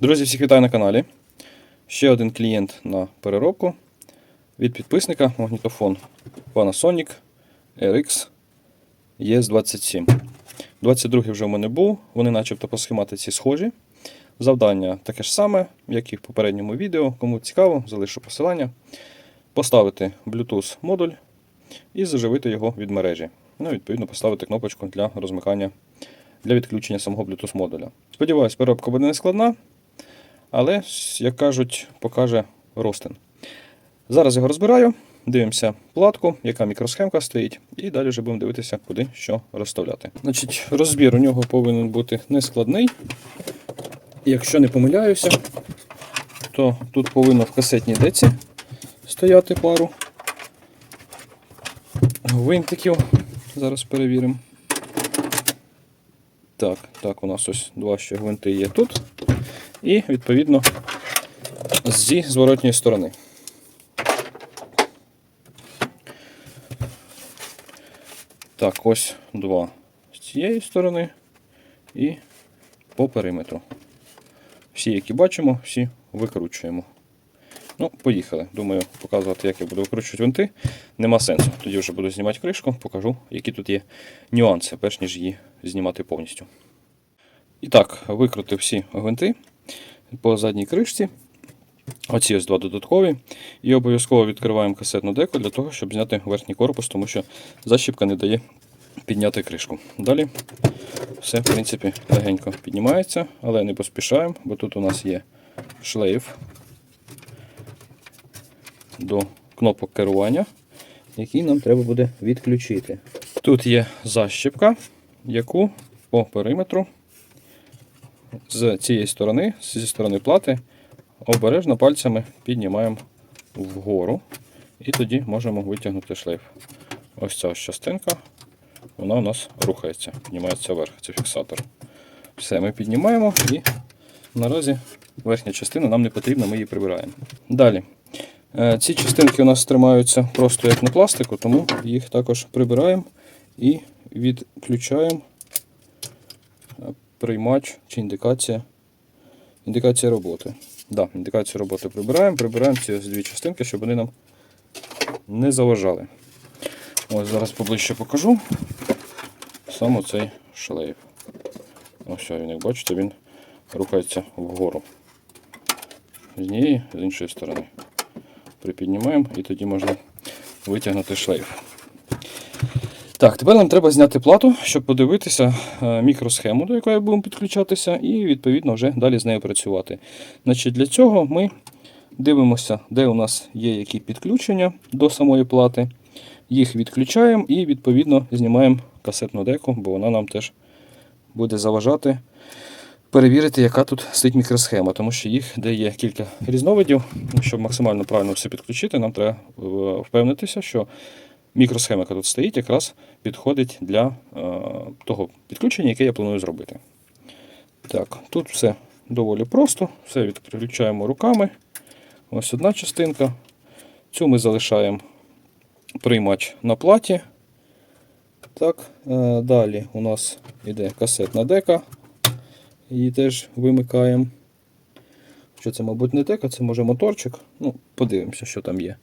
Друзі, всіх вітаю на каналі. Ще один клієнт на переробку від підписника магнітофон Panasonic RX ES27. 22 вже в мене був, вони начебто по схематиці схожі. Завдання таке ж саме, як і в попередньому відео. Кому цікаво, залишу посилання. Поставити Bluetooth модуль і заживити його від мережі. Ну, відповідно, поставити кнопочку для розмикання для відключення самого Bluetooth модуля. Сподіваюсь, переробка буде не складна, але, як кажуть, покаже ростин. Зараз його розбираю, дивимося платку, яка мікросхемка стоїть, і далі вже будемо дивитися, куди що розставляти. Значить, розбір у нього повинен бути нескладний. Якщо не помиляюся, то тут повинно в касетній деці стояти пару гвинтиків. Зараз перевіримо. Так, так, у нас ось два ще гвинти є тут. І, відповідно, зі зворотньої сторони. Так, ось два з цієї сторони і по периметру. Всі, які бачимо, всі викручуємо. Ну, поїхали. Думаю, показувати, як я буду викручувати винти. Нема сенсу. Тоді вже буду знімати кришку, покажу, які тут є нюанси, перш ніж її знімати повністю. І так, викрутив всі гвинти по задній кришці. Оці ось два додаткові. І обов'язково відкриваємо касетну деку для того, щоб зняти верхній корпус, тому що защіпка не дає підняти кришку. Далі все, в принципі, легенько піднімається, але не поспішаємо, бо тут у нас є шлейф до кнопок керування, який нам треба буде відключити. Тут є защіпка, яку по периметру з цієї сторони, зі сторони плати, обережно пальцями піднімаємо вгору і тоді можемо витягнути шлейф. Ось ця ось частинка, вона у нас рухається, піднімається вверх, це фіксатор. Все, ми піднімаємо і наразі верхня частина нам не потрібна, ми її прибираємо. Далі. Е, Ці частинки у нас тримаються просто як на пластику, тому їх також прибираємо і відключаємо приймач чи індикація. Індикація роботи. Да, індикацію роботи прибираємо, прибираємо ці ось дві частинки, щоб вони нам не заважали. Ось зараз поближче покажу саме цей шлейф. Ось він, як бачите, він рухається вгору. З однієї, з іншої сторони. Припіднімаємо і тоді можна витягнути шлейф. Так, тепер нам треба зняти плату, щоб подивитися е, мікросхему, до якої будемо підключатися, і відповідно вже далі з нею працювати. Значить, Для цього ми дивимося, де у нас є які підключення до самої плати. Їх відключаємо і відповідно знімаємо касетну деку, бо вона нам теж буде заважати перевірити, яка тут стоїть мікросхема, тому що їх де є кілька різновидів. Щоб максимально правильно все підключити, нам треба е, впевнитися, що мікросхема, яка тут стоїть, якраз підходить для е, того підключення, яке я планую зробити. Так, тут все доволі просто, все відключаємо руками. Ось одна частинка. Цю ми залишаємо приймач на платі. Так, е, Далі у нас йде касетна дека. Її теж вимикаємо. Що це, мабуть, не дека, це може моторчик. Ну, подивимося, що там є.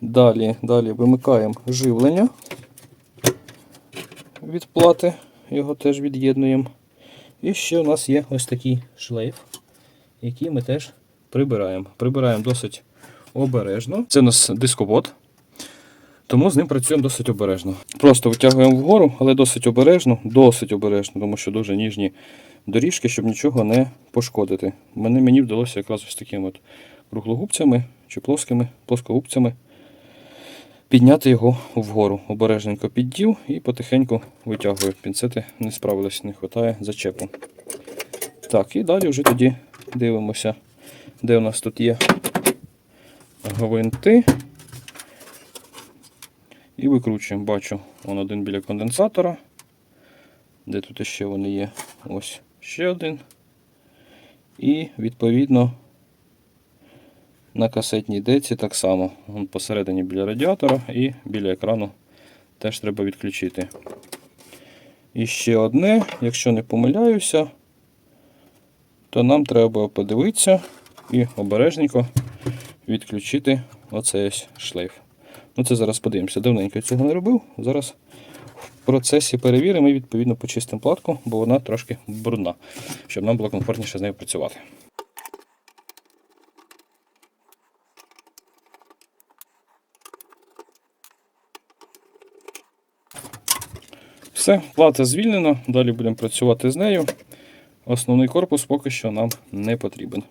Далі, далі вимикаємо живлення від плати, його теж від'єднуємо. І ще у нас є ось такий шлейф, який ми теж прибираємо. Прибираємо досить обережно. Це у нас дисковод, тому з ним працюємо досить обережно. Просто витягуємо вгору, але досить обережно, досить обережно, тому що дуже ніжні доріжки, щоб нічого не пошкодити. Мені, мені вдалося якраз ось такими от круглогубцями чи плоскими плоскогубцями підняти його вгору. Обережненько піддів і потихеньку витягую. Пінцети не справились, не вистачає зачепу. Так, і далі вже тоді дивимося, де у нас тут є гвинти. І викручуємо. Бачу, он один біля конденсатора. Де тут ще вони є? Ось ще один. І відповідно на касетній деці так само. Посередині біля радіатора і біля екрану теж треба відключити. І ще одне, якщо не помиляюся, то нам треба подивитися і обережненько відключити оцей шлейф. Ну це зараз подивимося. Давненько я цього не робив. Зараз в процесі перевіримо і відповідно почистимо платку, бо вона трошки брудна, щоб нам було комфортніше з нею працювати. Все, плата звільнена, далі будемо працювати з нею. Основний корпус поки що нам не потрібен.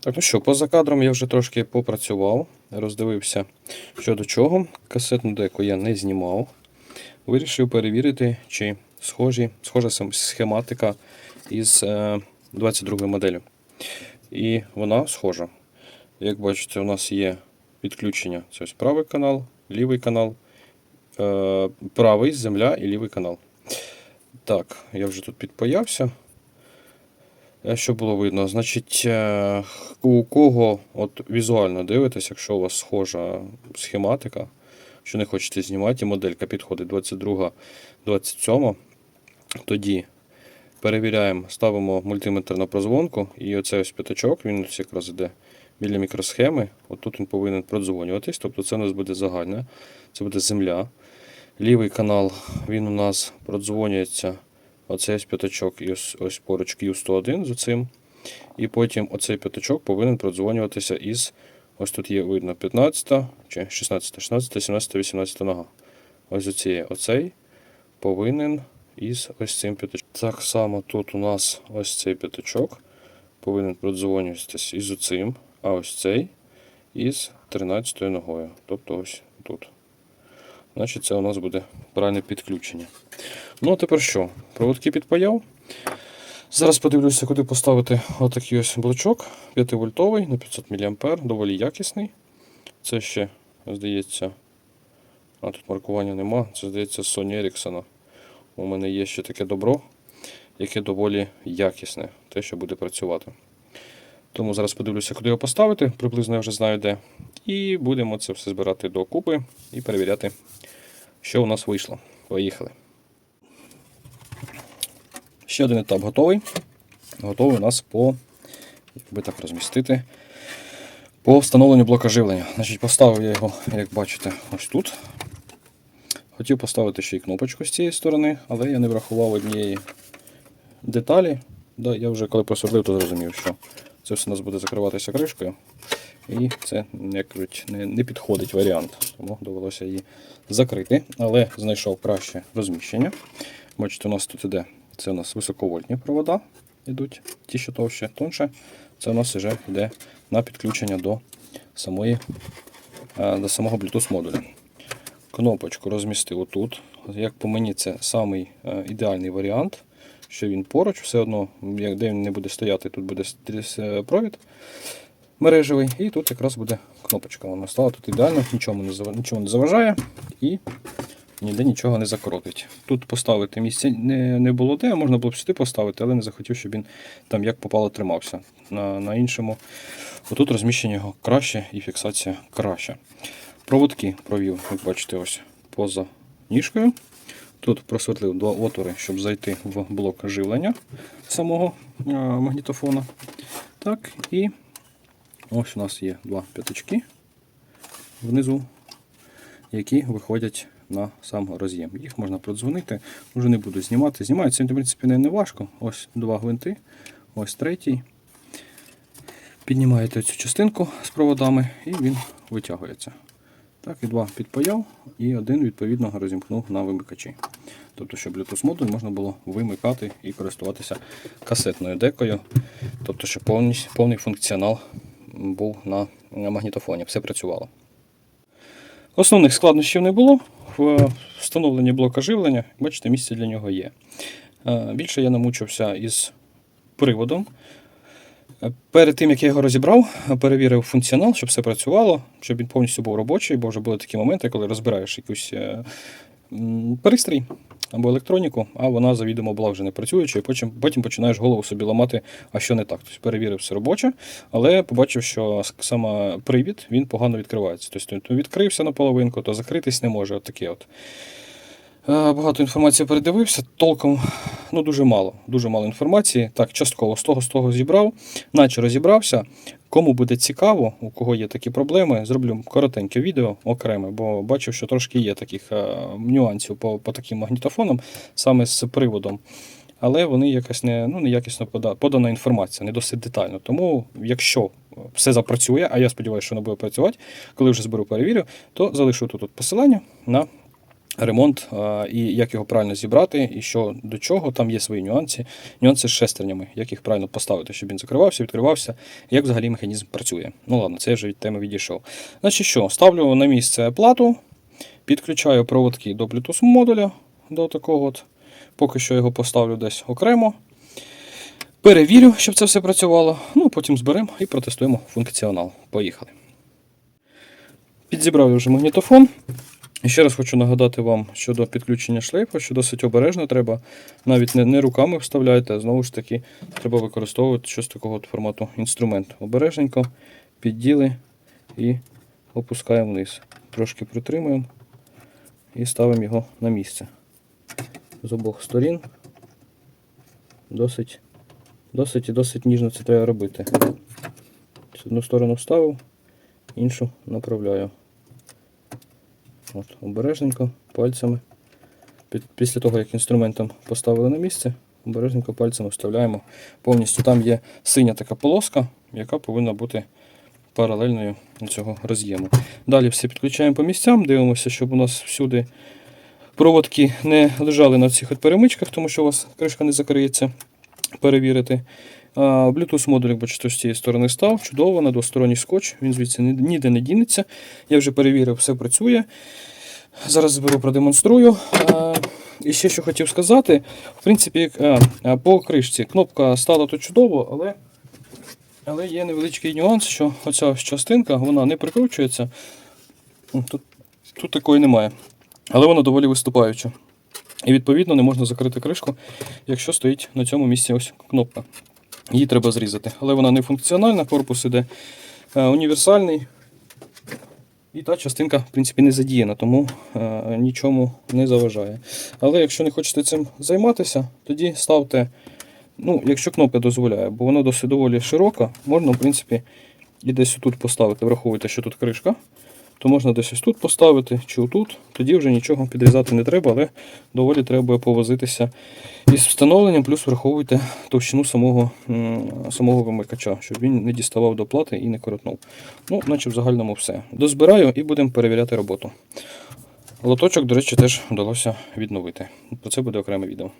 Так, ну що, поза кадром я вже трошки попрацював, роздивився що до чого. Касетну деку я не знімав. Вирішив перевірити, чи схожі, схожа схематика із е, 22 моделі. І вона схожа. Як бачите, у нас є підключення. Це ось правий канал, лівий канал, е, правий земля і лівий канал. Так, я вже тут підпаявся. Е, Що було видно? Значить, е, у кого от візуально дивитесь, якщо у вас схожа схематика, що не хочете знімати, і моделька підходить 22, 27, тоді перевіряємо, ставимо мультиметр на прозвонку, і оцей ось п'ятачок, він ось якраз іде біля мікросхеми. От тут він повинен продзвонюватись, тобто це у нас буде загальне, це буде земля. Лівий канал він у нас продзвонюється. Оцей ось п'ятачок і ось, ось поруч Q101 з оцим. І потім оцей п'ятачок повинен продзвонюватися із. Ось тут є видно 15 чи 16, 16, 17, 18 нога. Ось оцієї. Оцей повинен із ось цим п'ятачком. Так само тут у нас ось цей п'ятачок повинен продзвонюватися із оцим, а ось цей із 13 ногою. Тобто ось тут. Значить, це у нас буде правильне підключення. Ну, а тепер що? Проводки підпаяв. Зараз подивлюся, куди поставити отакий ось блочок 5 вольтовий на 500 мА, доволі якісний. Це ще, здається, а тут маркування нема. Це здається Sony Ericsson. У мене є ще таке добро, яке доволі якісне, те, що буде працювати. Тому зараз подивлюся, куди його поставити, приблизно я вже знаю де. І будемо це все збирати докупи і перевіряти, що у нас вийшло. Поїхали. Ще один етап готовий. Готовий у нас по, як так розмістити, по встановленню блока живлення. Значить, поставив я його, як бачите, ось тут. Хотів поставити ще й кнопочку з цієї сторони, але я не врахував однієї деталі. Да, я вже коли просверлив, то зрозумів, що це все у нас буде закриватися кришкою. І це, як кажуть, не, не підходить варіант. Тому довелося її закрити. Але знайшов краще розміщення. Бачите, у нас тут іде. Це у нас високовольтні провода йдуть, ті, що товще, тонше. Це у нас вже йде на підключення до самої, е, до самого Bluetooth модуля. Кнопочку розмістив отут. Як по мені, це самий е, ідеальний варіант, що він поруч, все одно, як- де він не буде стояти, тут буде е, провід мережевий, і тут якраз буде кнопочка. Вона стала тут ідеально, нічого не, нічого не заважає і ніде нічого не закоротить. Тут поставити місця не, не було де, можна було б сюди поставити, але не захотів, щоб він там як попало тримався. На, на іншому. Отут розміщення його краще і фіксація краща. Проводки провів, як бачите, ось поза ніжкою. Тут просветлив два отвори, щоб зайти в блок живлення самого магнітофона. Так, і ось у нас є два п'ятачки внизу, які виходять на сам роз'єм. Їх можна продзвонити, вже не буду знімати. Знімається, в принципі, не важко. Ось два гвинти, ось третій. Піднімаєте цю частинку з проводами і він витягується. Так, і два підпаяв, і один, відповідно, розімкнув на вимикачі. Тобто, щоб Bluetooth модуль можна було вимикати і користуватися касетною декою. Тобто, щоб повний, повний функціонал був на, на магнітофоні, все працювало. Основних складнощів не було. В встановленні блока живлення, бачите, місце для нього є. Е, Більше я намучився із приводом. Перед тим, як я його розібрав, перевірив функціонал, щоб все працювало, щоб він повністю був робочий, бо вже були такі моменти, коли розбираєш якусь е, пристрій або електроніку, а вона завідомо була вже не працюючою, і потім, потім починаєш голову собі ламати, а що не так. Тобто перевірив все робоче, але побачив, що саме привід він погано відкривається. Тобто то відкрився наполовинку, то закритись не може. От таке от. Е, Багато інформації передивився, толком ну, дуже мало. Дуже мало інформації. Так, частково з того з того зібрав, наче розібрався. Кому буде цікаво, у кого є такі проблеми, зроблю коротеньке відео окреме, бо бачив, що трошки є таких е, нюансів по, по таким магнітофонам, саме з приводом. Але вони якось не, ну, неякісно подана інформація, не досить детально. Тому, якщо все запрацює, а я сподіваюся, що воно буде працювати, коли вже зберу перевірю, то залишу тут посилання на ремонт і як його правильно зібрати, і що до чого. Там є свої нюанси. Нюанси з шестернями, як їх правильно поставити, щоб він закривався, відкривався, як взагалі механізм працює. Ну ладно, це я вже від теми відійшов. Значить що, ставлю на місце плату, підключаю проводки до Bluetooth модуля до такого от. Поки що його поставлю десь окремо. Перевірю, щоб це все працювало. Ну, потім зберемо і протестуємо функціонал. Поїхали. Підзібрав вже магнітофон. І ще раз хочу нагадати вам щодо підключення шлейфа, що досить обережно треба. Навіть не, не руками вставляйте, а знову ж таки треба використовувати щось такого формату інструмент. Обережненько підділи і опускаємо вниз. Трошки притримуємо і ставимо його на місце. З обох сторін. Досить, досить і досить ніжно це треба робити. З Одну сторону вставив, іншу направляю. От, обережненько пальцями. Після того, як інструментом поставили на місце, обережненько пальцями вставляємо повністю. Там є синя така полоска, яка повинна бути паралельною цього роз'єму. Далі все підключаємо по місцям, дивимося, щоб у нас всюди проводки не лежали на цих от перемичках, тому що у вас кришка не закриється. Перевірити. Bluetooth модуль, як бачите, з цієї сторони став. Чудово, на двосторонній скотч. Він звідси ніде не дінеться. Я вже перевірив, все працює. Зараз зберу, продемонструю. І ще що хотів сказати. В принципі, по кришці кнопка стала тут чудово, але, але є невеличкий нюанс, що оця частинка вона не прикручується. Тут, тут такої немає. Але вона доволі виступаюча. І відповідно не можна закрити кришку, якщо стоїть на цьому місці ось кнопка. Її треба зрізати. Але вона не функціональна, корпус іде е, універсальний. І та частинка, в принципі, не задіяна, тому е, нічому не заважає. Але якщо не хочете цим займатися, тоді ставте, ну, якщо кнопка дозволяє, бо вона досить доволі широка, можна, в принципі, і десь тут поставити. Враховуйте, що тут кришка, то можна десь ось тут поставити чи отут. Тоді вже нічого підрізати не треба, але доволі треба повозитися із встановленням, плюс враховуйте товщину самого, самого вимикача, щоб він не діставав до плати і не коротнув. Ну, наче в загальному все. Дозбираю і будемо перевіряти роботу. Лоточок, до речі, теж вдалося відновити. Про це буде окреме відео.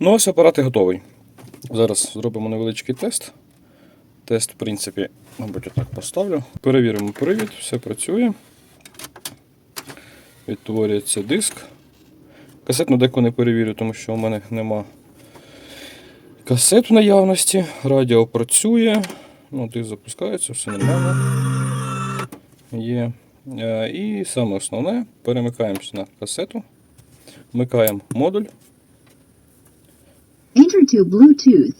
Ну, ось апарат і готовий. Зараз зробимо невеличкий тест. Тест, в принципі, мабуть, отак поставлю. Перевіримо привід, все працює. Відтворюється диск. Касетну деку не перевірю, тому що у мене нема касет в наявності. Радіо працює. Ну, диск запускається, все нормально. Є. Е, І саме основне, перемикаємося на касету, вмикаємо модуль. Enter to Bluetooth.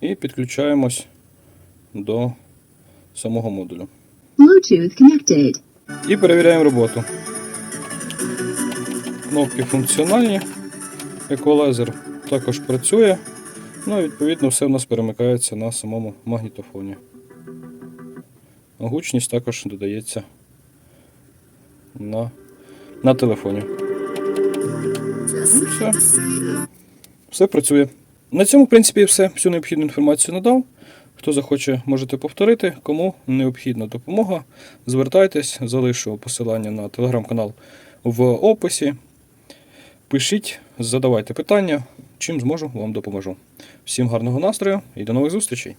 І підключаємось до самого модулю. Bluetooth connected. І перевіряємо роботу. Кнопки функціональні. Еквалайзер також працює. Ну, і відповідно, все в нас перемикається на самому магнітофоні. Гучність також додається на, на телефоні. Ну, все. Все працює. На цьому, в принципі, все. Всю необхідну інформацію надав. Хто захоче, можете повторити. Кому необхідна допомога, звертайтесь, залишу посилання на телеграм-канал в описі. Пишіть, задавайте питання. Чим зможу, вам допоможу. Всім гарного настрою і до нових зустрічей!